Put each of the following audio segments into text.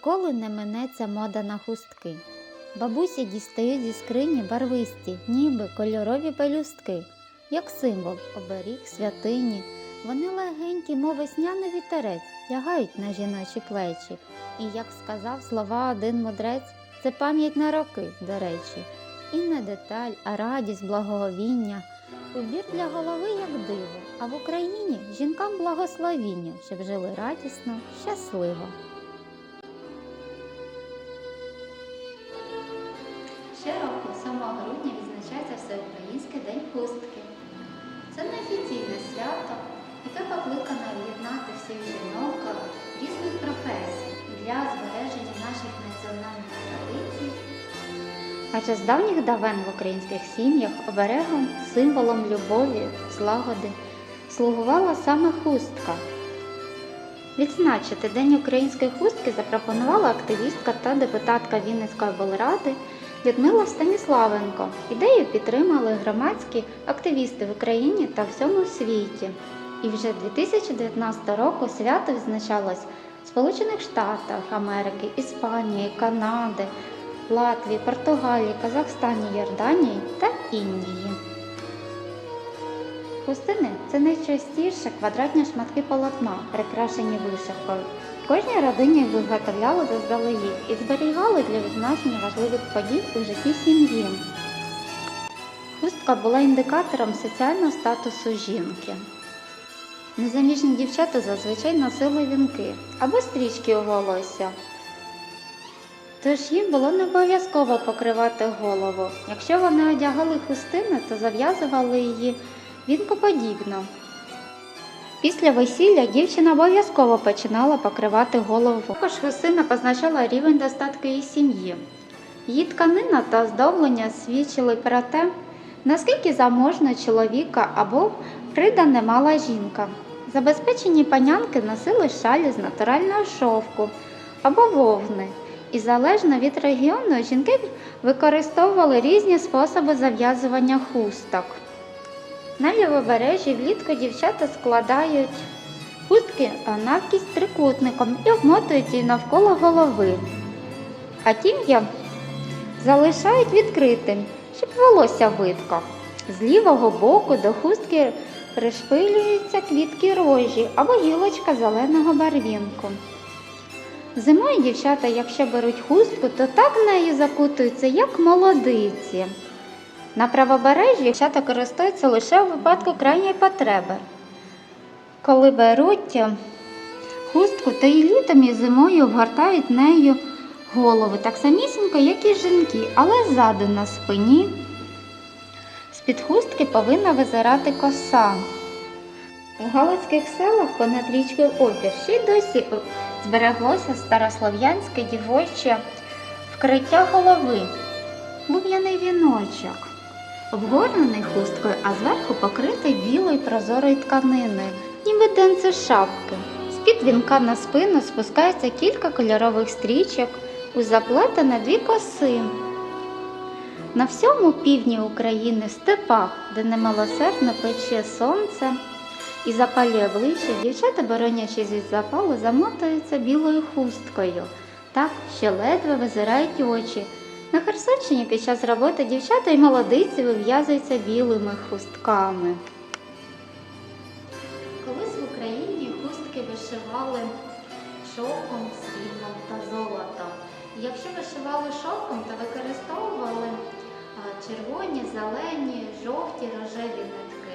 Ніколи не минеться мода на хустки. Бабусі дістають зі скрині барвисті, ніби кольорові пелюстки, як символ оберіг святині. Вони легенькі, мов весняний вітерець, лягають на жіночі плечі. І, як сказав слова один мудрець, це пам'ять на роки, до речі. І не деталь, а радість, благоговіння. Убір для голови, як диво, а в Україні жінкам благословіння, щоб жили радісно, щасливо. Щороку, 7 грудня, відзначається Всеукраїнський день хустки. Це неофіційне свято, яке покликане об'єднати всіх жінок різних професій для збереження наших національних традицій. Адже з давніх давен в українських сім'ях оберегом, символом любові, злагоди слугувала саме хустка. Відзначити День української хустки запропонувала активістка та депутатка Вінницької облради Людмила Станіславенко. Ідею підтримали громадські активісти в Україні та всьому світі. І вже 2019 року свято відзначалось в Сполучених Штатах Америки, Іспанії, Канади, Латвії, Португалії, Казахстані, Йорданії та Індії. Хустини це найчастіше квадратні шматки полотна, прикрашені вишивкою. Кожній родині виготовляли заздалегідь і зберігали для відзначення важливих подій у житті сім'ї. Хустка була індикатором соціального статусу жінки. Незаміжні дівчата зазвичай носили вінки або стрічки у волосся. Тож їм було не обов'язково покривати голову. Якщо вони одягали хустини, то зав'язували її вінкоподібно. Після весілля дівчина обов'язково починала покривати голову. Також хустина позначала рівень достатку її сім'ї. Її тканина та оздоблення свідчили про те, наскільки заможна чоловіка або придане мала жінка. Забезпечені панянки носили шалі з натурального шовку або вовни, і залежно від регіону жінки використовували різні способи зав'язування хусток. На лівобережжі влітку дівчата складають хустки навкість трикутником і обмотують її навколо голови. А тім'я залишають відкритим, щоб волосся видко. З лівого боку до хустки пришпилюються квітки рожі або гілочка зеленого барвінку. Зимою дівчата, якщо беруть хустку, то так нею закутуються, як молодиці. На правобережжі дівчата користуються лише у випадку крайньої потреби. Коли беруть хустку, то і літом і зимою обгортають нею голови, так самісінько, як і жінки, але ззаду на спині. З-під хустки повинна визирати коса. У галицьких селах понад річкою Обір ще й досі збереглося старослов'янське дівоче вкриття голови, буб'яний віночок обгорнений хусткою, а зверху покритий білою прозорою тканиною, ніби денце шапки. З-під вінка на спину спускається кілька кольорових стрічок у заплетені дві коси. На всьому півдні України степах, де немилосердно пече сонце і запалює обличчя, дівчата, боронячись від запалу, замотуються білою хусткою, так, що ледве визирають очі. На Херсонщині під час роботи дівчата і молодиці вив'язуються білими хустками. Колись в Україні хустки вишивали шовком, сріблом та золотом. Якщо вишивали шовком, то використовували червоні, зелені, жовті, рожеві нитки.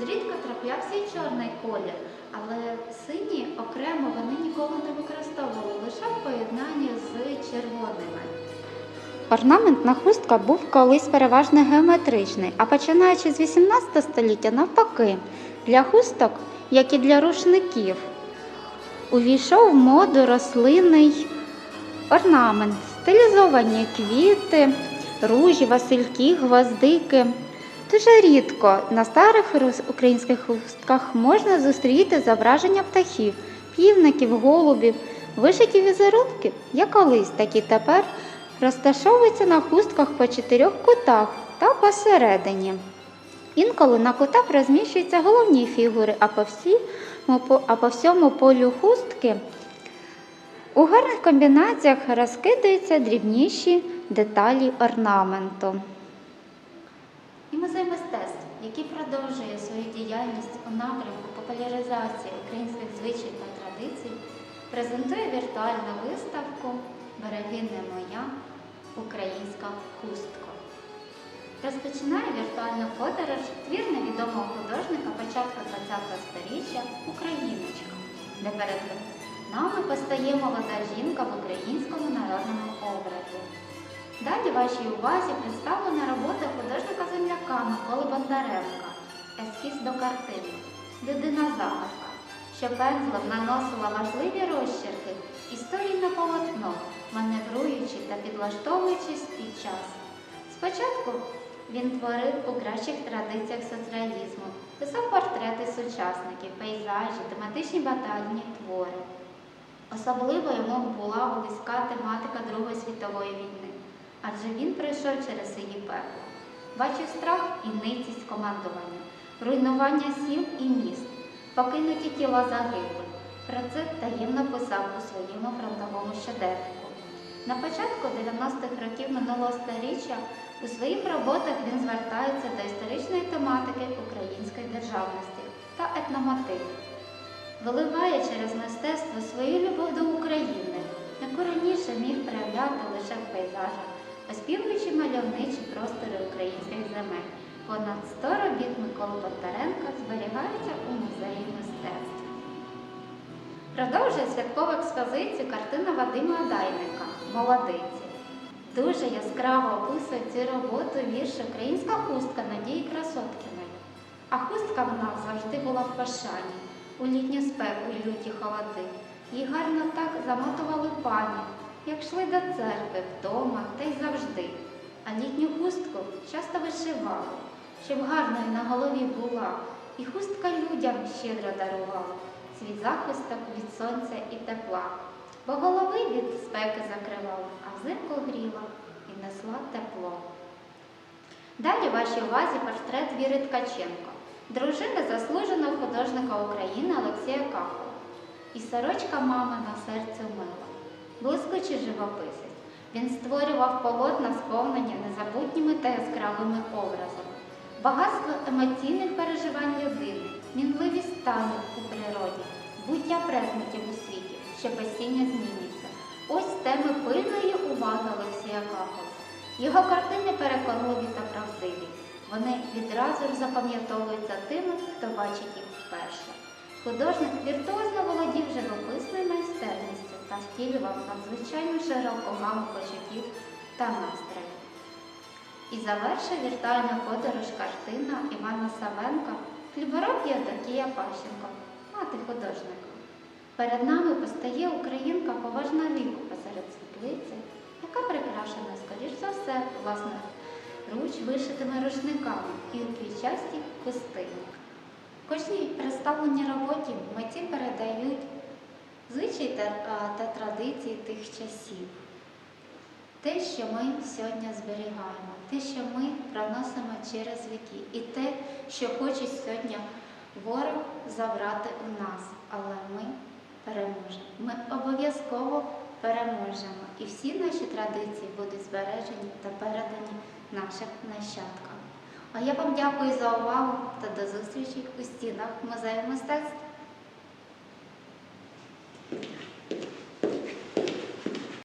Зрідка траплявся і чорний колір, але сині окремо вони ніколи не використовували, лише в поєднанні з червоними. Орнаментна хустка був колись переважно геометричний, а починаючи з 18 століття, навпаки, для хусток, як і для рушників, увійшов в моду рослинний орнамент, стилізовані квіти, ружі, васильки, гвоздики. Дуже рідко на старих українських хустках можна зустріти зображення птахів, півників, голубів, вишиті візерунки, як колись, так і тепер розташовується на хустках по чотирьох кутах та посередині. Інколи на кутах розміщуються головні фігури, а по, всі, а по всьому полю хустки У гарних комбінаціях розкидаються дрібніші деталі орнаменту. І музей мистецтв, який продовжує свою діяльність у напрямку популяризації українських звичаїв та традицій, презентує віртуальну виставку Береги не моя українська хустка. Розпочинає віртуальну подорож твір невідомого художника початку ХХ століття Україночка, де перед нами постає молода жінка в українському народному образі. Далі вашій увазі представлена робота художника земляка Миколи Бондаренка Ескіз до картини Людина загадка, що пензлем наносила важливі розчерки історії на полотно, маневруючи та підлаштовуючись під час. Спочатку він творив у кращих традиціях соціалізму, писав портрети сучасників, пейзажі, тематичні батальні твори. Особливо йому була близька тематика Другої світової війни, адже він пройшов через її пекло. Бачив страх і ницість командування, руйнування сіл і міст, покинуті тіла загиблих. Про це таємно писав у своєму фронтовому щоденнику. На початку 90-х років минулого століття у своїх роботах він звертається до історичної тематики української державності та етномотивів виливає через мистецтво свою любов до України, яку раніше міг проявляти лише в пейзажах, оспівуючи мальовничі простори українських земель. Понад 100 робіт Миколи Бондаренка зберігаються у музеї мистецтв. Продовжує святкову експозицію картина Вадима Адайника Молодиці. Дуже яскраво описує цю роботу вірш Українська хустка Надії Красоткіної. А хустка в нас завжди була в пошані у літню спеку й люті холоди. Її гарно так замотували пані, як йшли до церкви, вдома та й завжди. А літню хустку часто вишивали, щоб гарною на голові була, і хустка людям щедро дарувала свій захисток від сонця і тепла, бо голови від спеки закривала, а взимку гріла і несла тепло. Далі вашій увазі портрет Віри Ткаченко, дружини заслуженого художника України Олексія Кахова. І сорочка мами на серце мила, блискучий живописець. Він створював полотна, сповнені незабутніми та яскравими образами, багатство емоційних переживань людини, мінливість станів у природі, буття предметів у світі, що постійно змінюється. Ось теми пильної уваги Олексія Кахова. Його картини переконливі та правдиві. Вони відразу ж запам'ятовуються тими, хто бачить їх вперше. Художник віртуозно володів живописною майстерністю та втілював надзвичайно широку гаму почуттів та настроїв. І завершив віртуальну подорож картина Івана Савенка Хлібороб Євдокія Пащенко, мати художника. Перед нами постає українка поважна віку посеред світлиці, яка прикрашена, скоріш за все, власне, руч вишитими рушниками і у квітчасті хустині. В кожній представленій роботі митці передають звичаї та, та традиції тих часів. Те, що ми сьогодні зберігаємо, те, що ми проносимо через віки, і те, що хоче сьогодні ворог забрати у нас, але ми переможемо. Ми обов'язково переможемо. І всі наші традиції будуть збережені та передані нашим нащадкам. А я вам дякую за увагу та до зустрічі у стінах музею мистецтв.